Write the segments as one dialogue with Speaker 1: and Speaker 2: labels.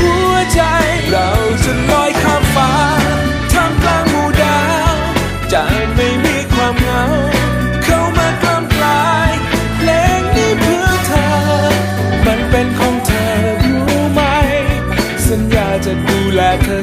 Speaker 1: หัวใจเราจะลอยข้ามฟ้าท่ามกลางหมู่ดาวจะไม่มีความเหงา เข้ามากล้ำกลายเพลงนี้เพื่อเธอ มันเป็นของเธอรู้ไหม สัญญาจะดูแลเธอ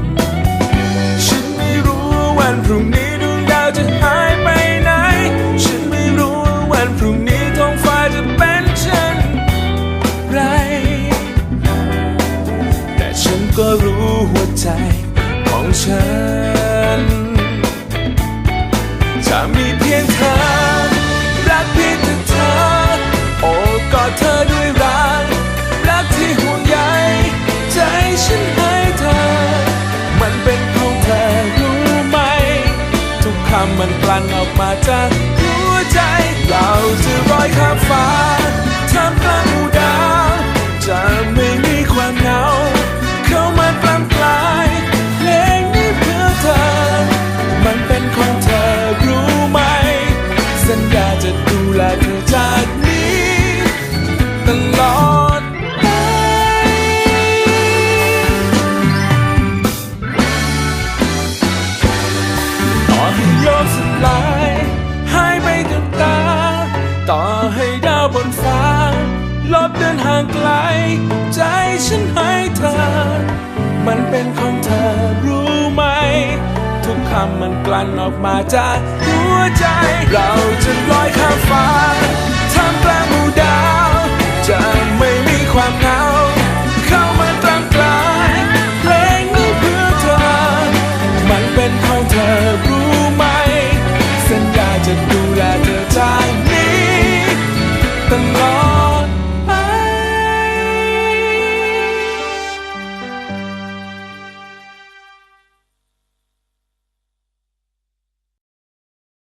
Speaker 1: ดเธอด้วยรัก รักที่ห่วงใยใจฉันให้เธอ มันเป็นของเธอรู้ไหม ทุกคำมันกลั่นออกมาจากหัวใจ เราจะลอยข้ามฟ้าท่ามกลางหมู่ด ต่อให้โลกสลายหายไปกับตา ต่อให้ดาวบนฟ้า ลบเดินห่างไกล ใจฉันให้เธอ มันเป็นของเธอรู้ไหม ทุกคำมันกลั่นออกมาจากหัวใจ เราจะลอยข้ามฟ้าท่ามกลางหมู่ดาวจะ